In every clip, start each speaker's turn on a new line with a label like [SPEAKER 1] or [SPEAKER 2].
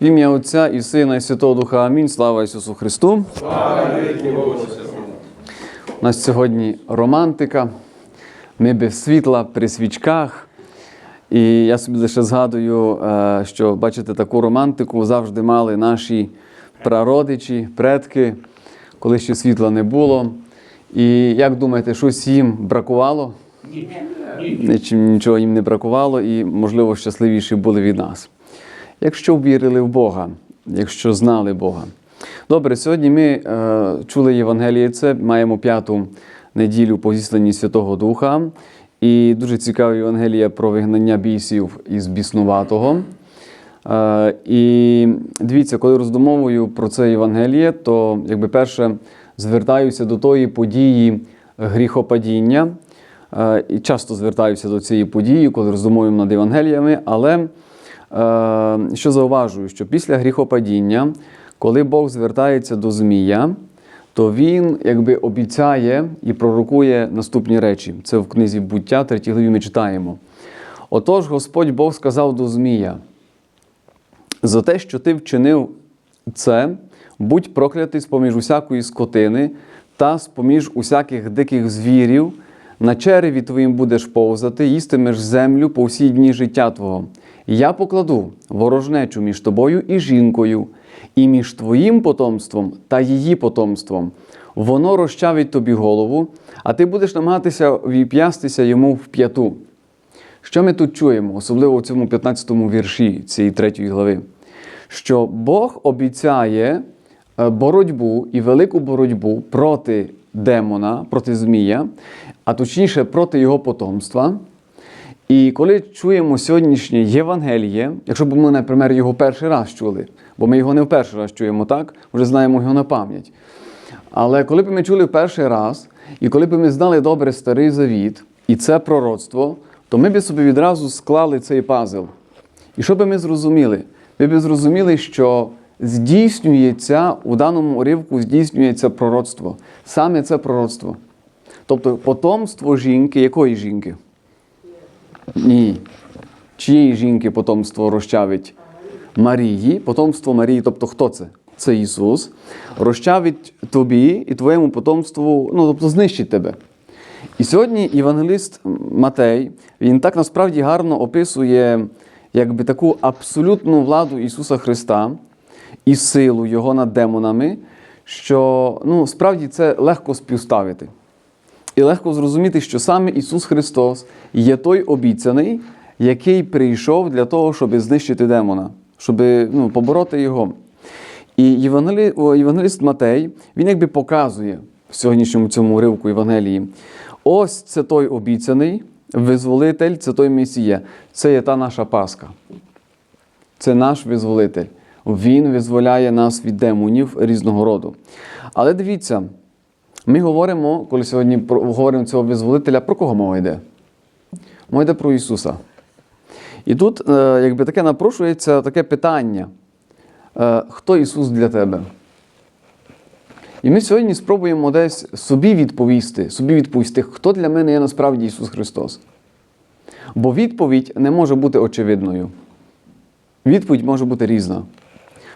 [SPEAKER 1] В ім'я Отця і Сина, і Святого Духа Амінь. Слава Ісусу Христу. У нас сьогодні романтика. Ми без світла при свічках. І я собі лише згадую, е, що бачите, таку романтику завжди мали наші прародичі, предки, коли ще світла не було. І як думаєте, щось їм бракувало? Нічого їм не бракувало, і, можливо, щасливіші були від нас. Якщо вірили в Бога, якщо знали Бога. Добре, сьогодні ми е, чули Євангеліє, це маємо п'яту неділю по зісланні Святого Духа. І дуже цікава Євангелія про вигнання бісів із біснуватого. Е, і дивіться, коли роздумовую про це Євангеліє, то якби перше звертаюся до тої події гріхопадіння. Е, І часто звертаюся до цієї події, коли роздумуємо над Євангеліями, але що зауважую, що після гріхопадіння, коли Бог звертається до Змія, то він якби обіцяє і пророкує наступні речі. Це в книзі буття, третій главі ми читаємо. Отож, Господь Бог сказав до Змія: за те, що ти вчинив це, будь проклятий з-поміж усякої скотини та з-поміж усяких диких звірів, на череві твоїм будеш повзати, їстимеш землю по всі дні життя твого. Я покладу ворожнечу між тобою і жінкою, і між твоїм потомством та її потомством. Воно розчавить тобі голову, а ти будеш намагатися віп'ястися йому в п'яту. Що ми тут чуємо, особливо в цьому 15 му вірші цієї третьої глави? Що Бог обіцяє е, боротьбу і велику боротьбу проти демона, проти Змія, а точніше проти його потомства. І коли чуємо сьогоднішнє Євангеліє, якщо б ми, наприклад, його перший раз чули, бо ми його не в перший раз чуємо, так? Вже знаємо його на пам'ять. Але коли б ми чули в перший раз, і коли б ми знали добре старий завіт, і це пророцтво, то ми б собі відразу склали цей пазл. І що би ми зрозуміли? Ми б зрозуміли, що здійснюється у даному уривку здійснюється пророцтво. Саме це пророцтво. Тобто потомство жінки, якої жінки? Ні. Чиєї жінки потомство розчавить? Марії, потомство Марії, тобто хто це? Це Ісус, розчавить тобі і твоєму потомству, ну тобто знищить тебе. І сьогодні євангеліст Матей, він так насправді гарно описує якби таку абсолютну владу Ісуса Христа і силу Його над демонами, що ну, справді це легко співставити. І легко зрозуміти, що саме Ісус Христос є той обіцяний, який прийшов для того, щоб знищити демона, щоб ну, побороти його. І євангеліст Матей, він якби показує в сьогоднішньому цьому уривку Євангелії. Ось це той обіцяний визволитель, це той Месія. Це є та наша Пасха. Це наш визволитель. Він визволяє нас від демонів різного роду. Але дивіться, ми говоримо, коли сьогодні говоримо цього визволителя, про кого мова йде? Мова йде про Ісуса. І тут е, якби таке напрошується таке питання: е, хто Ісус для тебе? І ми сьогодні спробуємо десь собі відповісти, собі відповісти, хто для мене є насправді Ісус Христос. Бо відповідь не може бути очевидною. Відповідь може бути різна.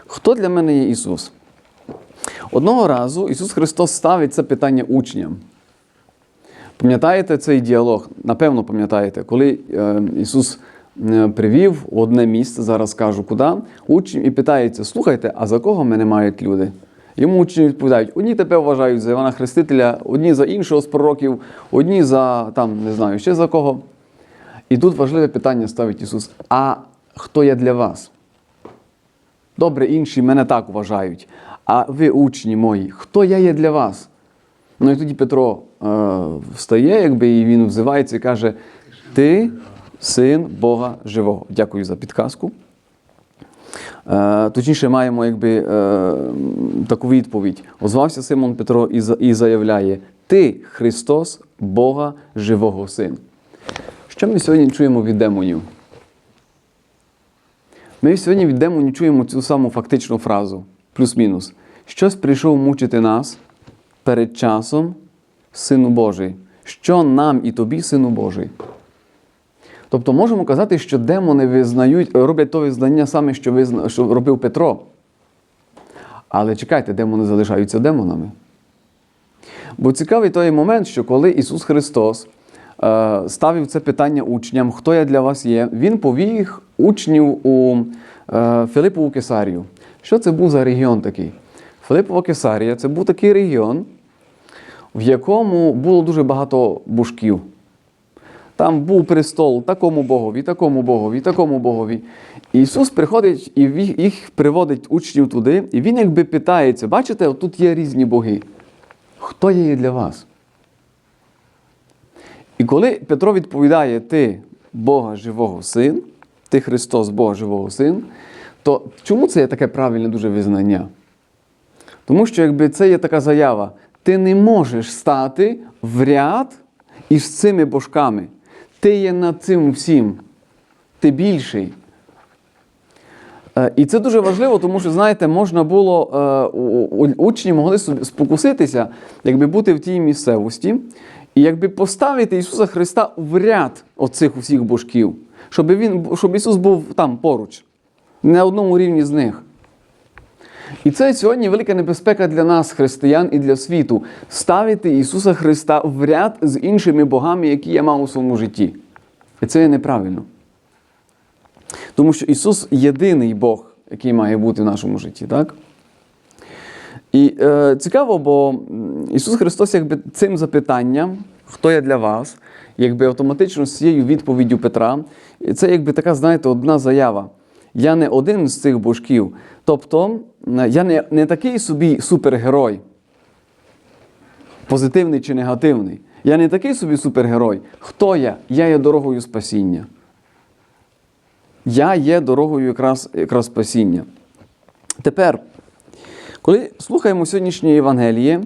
[SPEAKER 1] Хто для мене є Ісус? Одного разу Ісус Христос ставить це питання учням. Пам'ятаєте цей діалог? Напевно, пам'ятаєте, коли е, Ісус е, привів у одне місце, зараз кажу куди, учнів і питається: слухайте, а за кого мене мають люди? Йому учні відповідають: одні тебе вважають за Івана Хрестителя, одні за іншого з пророків, одні за там, не знаю, ще за кого. І тут важливе питання ставить Ісус: а хто я для вас? Добре, інші мене так вважають. А ви, учні мої, хто я є для вас? Ну і тоді Петро е, встає, якби, і він взивається і каже: Ти син Бога живого. Дякую за підказку. Е, точніше, маємо якби, е, таку відповідь. Озвався Симон Петро і, і заявляє: Ти Христос, Бога живого син. Що ми сьогодні чуємо від демонів? Ми сьогодні від демонів чуємо цю саму фактичну фразу, плюс-мінус. Щось прийшов мучити нас перед часом, Сину Божий. Що нам і тобі, Сину Божий? Тобто можемо казати, що демони визнають, роблять то визнання саме, що, визна, що робив Петро. Але чекайте, демони залишаються демонами. Бо цікавий той момент, що коли Ісус Христос е, ставив це питання учням, хто я для вас є, Він повів учнів у е, Филипову Кесарію. Що це був за регіон такий? Филипова Кесарія це був такий регіон, в якому було дуже багато божків. Там був престол такому богові, такому богові, такому богові. Ісус приходить і їх приводить учнів туди, і Він якби питається: бачите, тут є різні боги. Хто є для вас? І коли Петро відповідає, ти Бога живого син, ти Христос Бога живого син, то чому це є таке правильне дуже визнання? Тому що якби це є така заява, ти не можеш стати в ряд із цими божками. Ти є над цим всім. Ти більший. Е, І це дуже важливо, тому що, знаєте, можна було, е, учні могли спокуситися, якби бути в тій місцевості, і якби поставити Ісуса Христа в ряд оцих усіх божків, щоб, він, щоб Ісус був там поруч, на одному рівні з них. І це сьогодні велика небезпека для нас, християн, і для світу ставити Ісуса Христа в ряд з іншими богами, які я мав у своєму житті. І це є неправильно. Тому що Ісус єдиний Бог, який має бути в нашому житті. так? І е, цікаво, бо Ісус Христос, якби цим запитанням, хто я для вас, якби автоматично з цією відповіддю Петра, це якби така, знаєте, одна заява. Я не один з цих божків. Тобто, е, я не, не такий собі супергерой, позитивний чи негативний. Я не такий собі супергерой. Хто я? Я є дорогою спасіння. Я є дорогою якраз, якраз спасіння. Тепер, коли слухаємо сьогоднішнє Євангеліє,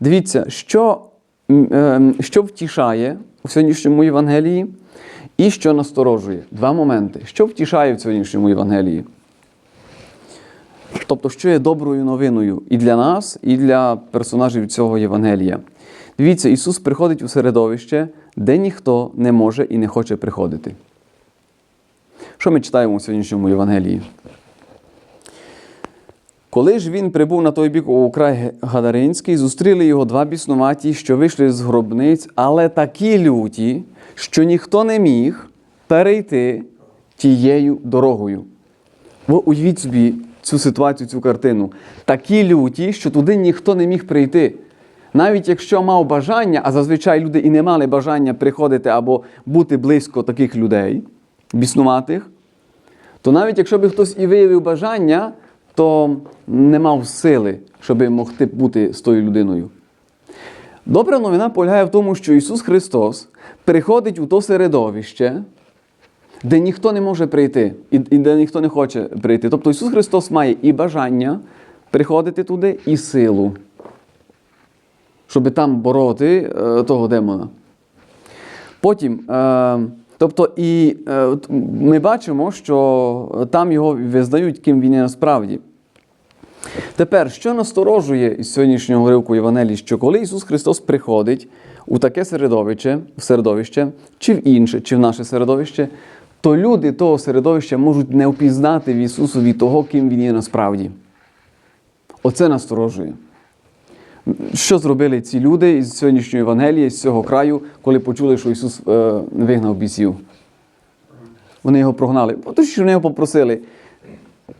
[SPEAKER 1] дивіться, що, е, що втішає у сьогоднішньому Євангелії і що насторожує. Два моменти. Що втішає в сьогоднішньому Євангелії? Тобто, що є доброю новиною і для нас, і для персонажів цього Євангелія. Дивіться, Ісус приходить у середовище, де ніхто не може і не хоче приходити. Що ми читаємо у сьогоднішньому Євангелії? Коли ж він прибув на той бік у край Гадаринський, зустріли його два біснуваті, що вийшли з гробниць, але такі люті, що ніхто не міг перейти тією дорогою. Ви уявіть собі цю ситуацію, цю картину. Такі люті, що туди ніхто не міг прийти. Навіть якщо мав бажання, а зазвичай люди і не мали бажання приходити або бути близько таких людей, біснуватих, то навіть якщо би хтось і виявив бажання, то не мав сили, щоб могти бути з тою людиною. Добра новина полягає в тому, що Ісус Христос приходить у то середовище, де ніхто не може прийти, і де ніхто не хоче прийти. Тобто Ісус Христос має і бажання приходити туди, і силу, щоб там бороти е, того демона. Потім, е, тобто, і е, ми бачимо, що там його визнають, ким він є насправді. Тепер, що насторожує із сьогоднішнього ривку Євангелії, що коли Ісус Христос приходить у таке середовище, в середовище, чи в інше, чи в наше середовище, то люди того середовища можуть не впізнати в Ісусові того, ким Він є насправді. Оце насторожує. Що зробили ці люди із сьогоднішньої Євангелії, з цього краю, коли почули, що Ісус е, вигнав бісів? Вони його прогнали. Тому що вони його попросили.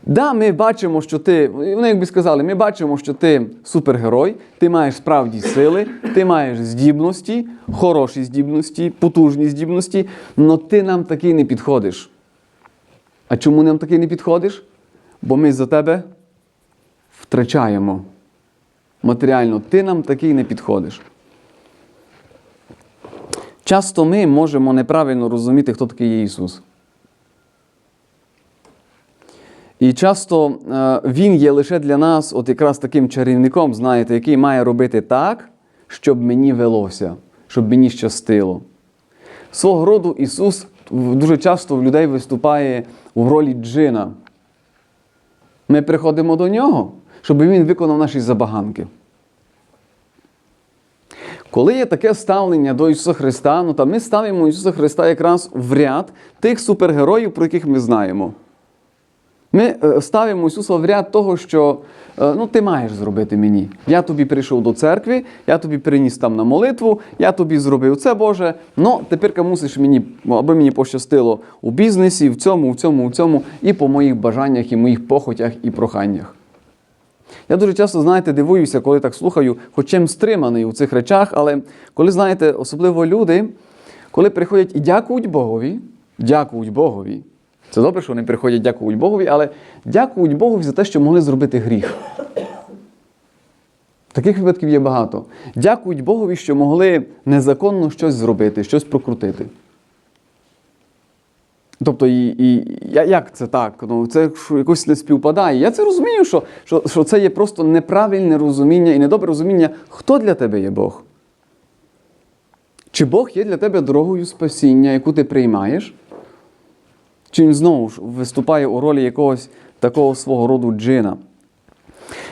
[SPEAKER 1] Да, ми бачимо, що ти. Вони якби сказали, ми бачимо, що ти супергерой, ти маєш справді сили, ти маєш здібності, хороші здібності, потужні здібності, але ти нам такий не підходиш. А чому нам такий не підходиш? Бо ми за тебе втрачаємо. Матеріально, ти нам такий не підходиш. Часто ми можемо неправильно розуміти, хто такий є Ісус. І часто е, Він є лише для нас, от якраз таким чарівником, знаєте, який має робити так, щоб мені велося, щоб мені щастило. Свого роду Ісус дуже часто в людей виступає в ролі джина. Ми приходимо до Нього, щоб Він виконав наші забаганки. Коли є таке ставлення до Ісуса Христа, ну то ми ставимо Ісуса Христа якраз в ряд тих супергероїв, про яких ми знаємо. Ми е, ставимо Ісуса в ряд того, що е, ну, ти маєш зробити мені. Я тобі прийшов до церкви, я тобі приніс там на молитву, я тобі зробив це, Боже. Ну, тепер мусиш мені, аби мені пощастило у бізнесі, в цьому, в цьому, в цьому, і по моїх бажаннях, і моїх похотях і проханнях. Я дуже часто, знаєте, дивуюся, коли так слухаю, хоч чим стриманий у цих речах, але коли, знаєте, особливо люди, коли приходять і дякують Богові, дякують Богові. Це добре, що вони приходять, дякують Богові, але дякують Богові за те, що могли зробити гріх. Таких випадків є багато. Дякують Богові, що могли незаконно щось зробити, щось прокрутити. Тобто, і, і як це так? Ну, це якось не співпадає. Я це розумію, що, що, що це є просто неправильне розуміння і недобре розуміння, хто для тебе є Бог. Чи Бог є для тебе дорогою спасіння, яку ти приймаєш? Чи він знову ж виступає у ролі якогось такого свого роду джина?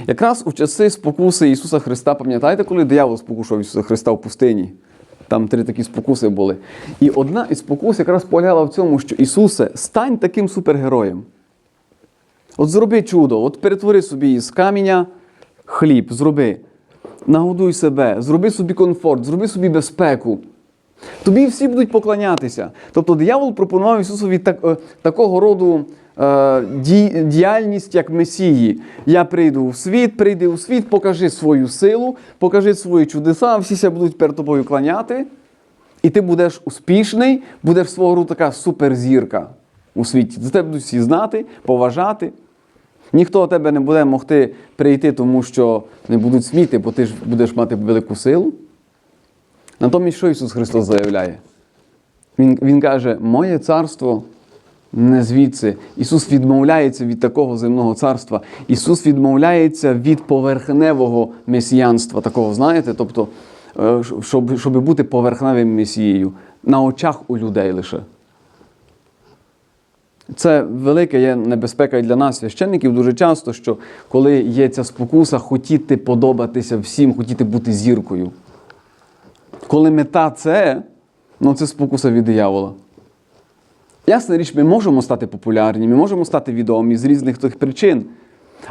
[SPEAKER 1] Якраз у часи спокуси Ісуса Христа, пам'ятаєте, коли диявол спокушав Ісуса Христа в пустині? Там три такі спокуси були. І одна із спокус якраз полягала в цьому, що Ісусе, стань таким супергероєм. От зроби чудо, от перетвори собі із каменя хліб, зроби. Нагодуй себе, зроби собі комфорт, зроби собі безпеку. Тобі всі будуть поклонятися. Тобто диявол пропонував Ісусові так, е, такого роду е, ді- діяльність, як Месії. Я прийду в світ, прийди у світ, покажи свою силу, покажи свої чудеса, всі ся будуть перед тобою кланяти. І ти будеш успішний, будеш свого роду така суперзірка у світі. За тебе будуть всі знати, поважати. Ніхто тебе не буде могти прийти, тому що не будуть сміти, бо ти ж будеш мати велику силу. Натомість, що Ісус Христос заявляє? Він, він каже, моє царство не звідси. Ісус відмовляється від такого земного царства. Ісус відмовляється від поверхневого месіянства, такого, знаєте, тобто, е, щоб, щоб бути поверхневим месією на очах у людей лише. Це велика є небезпека і для нас, священників, дуже часто, що коли є ця спокуса, хотіти подобатися всім, хотіти бути зіркою. Коли мета це, ну це спокуса від диявола. Ясна річ, ми можемо стати популярні, ми можемо стати відомі з різних тих причин.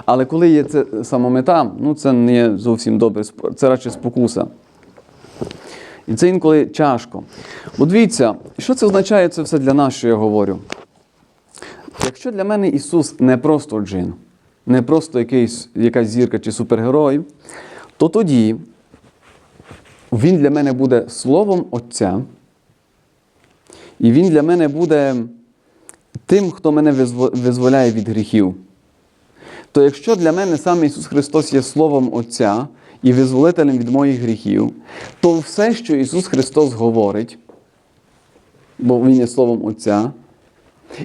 [SPEAKER 1] Але коли є це сама мета, ну це не зовсім добре, це радше спокуса. І це інколи тяжко. Бо дивіться, що це означає це все для нас, що я говорю? Якщо для мене Ісус не просто джин, не просто якийсь, якась зірка чи супергерой, то тоді Він для мене буде Словом Отця, і Він для мене буде тим, хто мене визволяє від гріхів. То якщо для мене саме Ісус Христос є Словом Отця і визволителем від моїх гріхів, то все, що Ісус Христос говорить, бо Він є Словом Отця,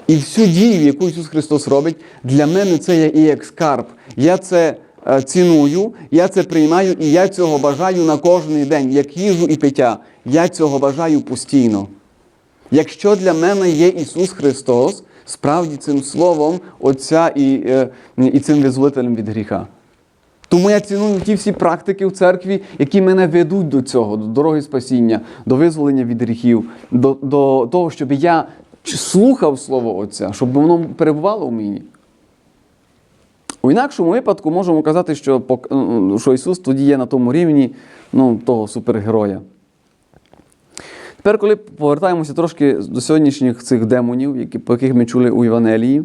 [SPEAKER 1] і всю дію, яку Ісус Христос робить, для мене це є і як скарб. Я це ціную, я це приймаю, і я цього бажаю на кожний день, як їжу і пиття. Я цього бажаю постійно. Якщо для мене є Ісус Христос, справді цим Словом Отця і, е, і цим визволителем від гріха. Тому я ціную ті всі практики в церкві, які мене ведуть до цього, до дороги спасіння, до визволення від гріхів, до, до того, щоб я слухав Слово Отця, щоб воно перебувало в мені. У інакшому випадку можемо казати, що, що Ісус тоді є на тому рівні ну, того супергероя. Тепер, коли повертаємося трошки до сьогоднішніх цих демонів, які, по яких ми чули у Євангелії,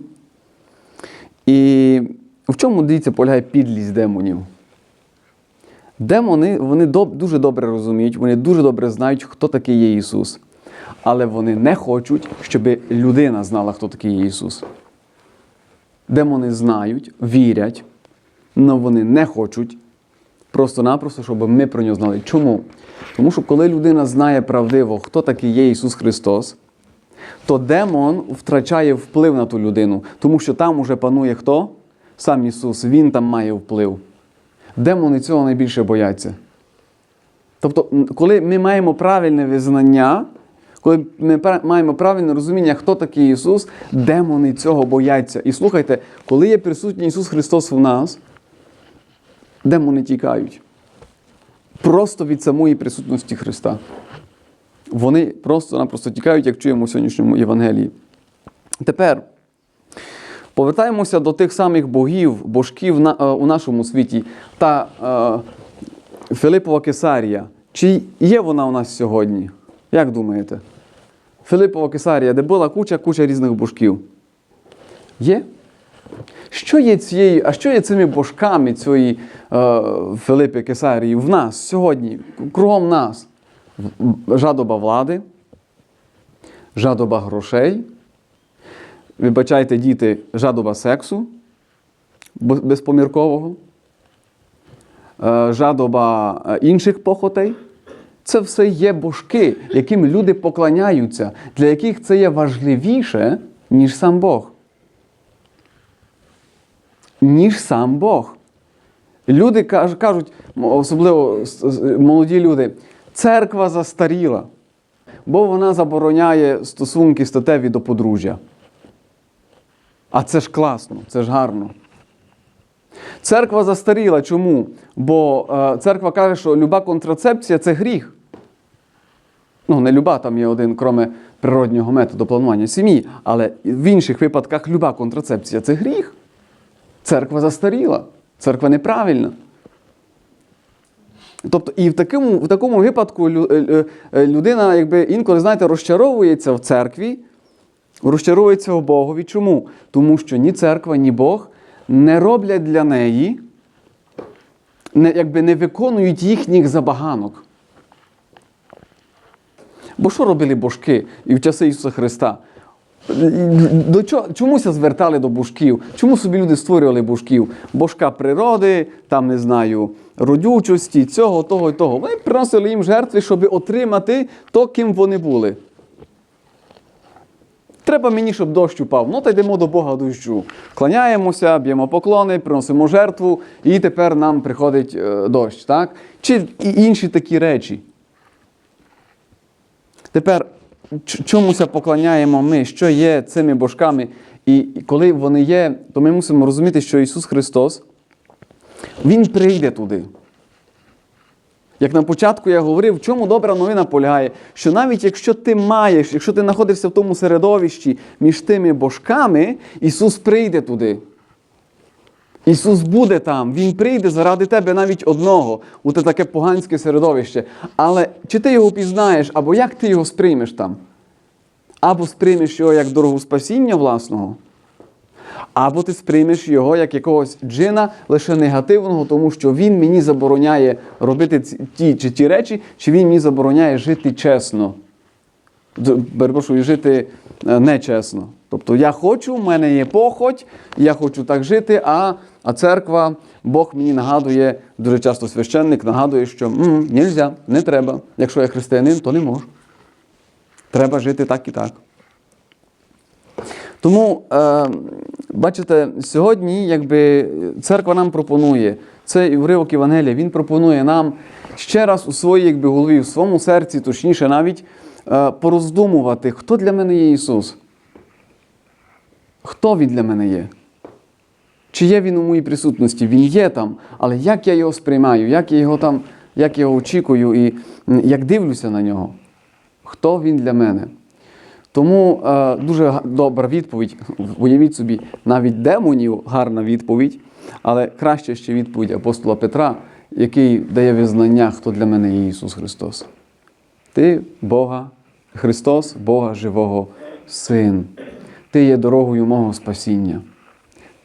[SPEAKER 1] і в чому дивіться, полягає підлість демонів? Демони вони доб- дуже добре розуміють, вони дуже добре знають, хто такий є Ісус. Але вони не хочуть, щоб людина знала, хто такий є Ісус. Демони знають, вірять, але вони не хочуть просто-напросто, щоб ми про нього знали. Чому? Тому що коли людина знає правдиво, хто такий є Ісус Христос, то демон втрачає вплив на ту людину, тому що там уже панує хто? Сам Ісус, Він там має вплив. Демони цього найбільше бояться. Тобто, коли ми маємо правильне визнання, коли ми маємо правильне розуміння, хто такий Ісус, демони цього бояться. І слухайте, коли є присутній Ісус Христос в нас, демони тікають. просто від самої присутності Христа. Вони просто-напросто тікають, як чуємо у сьогоднішньому Євангелії. Тепер повертаємося до тих самих богів, божків на, е, у нашому світі та е, Филипова Кесарія. Чи є вона у нас сьогодні? Як думаєте? Филипова Кесарія, де була куча куча різних божків. Є? Що є цією, а що є цими божками цієї е, Филипи Кесарії в нас сьогодні, кругом нас? Жадоба влади, жадоба грошей, вибачайте, діти, жадоба сексу безпоміркового, е, жадоба е, інших похотей. Це все є божки, яким люди поклоняються, для яких це є важливіше, ніж сам Бог. Ніж сам Бог. Люди кажуть, особливо молоді люди, церква застаріла, бо вона забороняє стосунки статеві до подружжя. А це ж класно, це ж гарно. Церква застаріла. Чому? Бо е, церква каже, що люба контрацепція це гріх. Ну, не люба, там є один, кроме природнього методу планування сім'ї, але в інших випадках люба контрацепція це гріх. Церква застаріла, церква неправильна. Тобто, і в такому, в такому випадку лю- е, е, людина, якби інколи, знаєте, розчаровується в церкві, розчаровується в Богові. Чому? Тому що ні церква, ні Бог не роблять для неї, не, якби не виконують їхніх забаганок. Бо що робили божки і в часи Ісуса Христа? До чого, чомуся звертали до божків? Чому собі люди створювали божків? Божка природи, там не знаю, родючості, цього, того і того. Вони приносили їм жертви, щоб отримати то, ким вони були. Треба мені, щоб дощ упав. Ну, та йдемо до Бога дощу. Кланяємося, б'ємо поклони, приносимо жертву, і тепер нам приходить е, дощ. Так? Чи інші такі речі. Тепер чомуся поклоняємо ми, що є цими божками, і коли вони є, то ми мусимо розуміти, що Ісус Христос, Він прийде туди. Як на початку я говорив, в чому добра новина полягає, що навіть якщо ти маєш, якщо ти знаходишся в тому середовищі між тими божками, Ісус прийде туди. Ісус буде там, Він прийде заради тебе навіть одного у те таке поганське середовище. Але чи ти його пізнаєш, або як ти його сприймеш там? Або сприймеш його як дорогу спасіння власного, або ти сприймеш його як якогось джина лише негативного, тому що він мені забороняє робити ті чи ті речі, чи він мені забороняє жити чесно. Перепрошую, жити е, нечесно. Тобто я хочу, в мене є похоть, я хочу так жити, а, а церква, Бог мені нагадує, дуже часто священник нагадує, що м, нельзя, не треба. Якщо я християнин, то не можу. Треба жити так і так. Тому, е, бачите, сьогодні якби, церква нам пропонує, цей уривок Євангелія, він пропонує нам ще раз у своїй якби, голові, в своєму серці, точніше навіть, е, пороздумувати, хто для мене є Ісус. Хто Він для мене є? Чи є Він у моїй присутності? Він є там, але як я його сприймаю, як я його там, як я його очікую і як дивлюся на нього? Хто він для мене? Тому е, дуже добра відповідь. Уявіть собі, навіть демонів гарна відповідь, але краще ще відповідь апостола Петра, який дає визнання, хто для мене є Ісус Христос. Ти Бога, Христос, Бога живого Син. Ти є дорогою мого спасіння.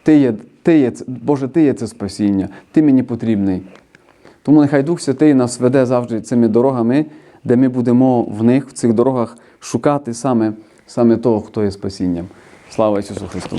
[SPEAKER 1] Ти є, ти є, Боже, Ти є це спасіння, Ти мені потрібний. Тому нехай Дух Святий нас веде завжди цими дорогами, де ми будемо в них, в цих дорогах, шукати саме, саме того, хто є спасінням. Слава Ісусу Христу!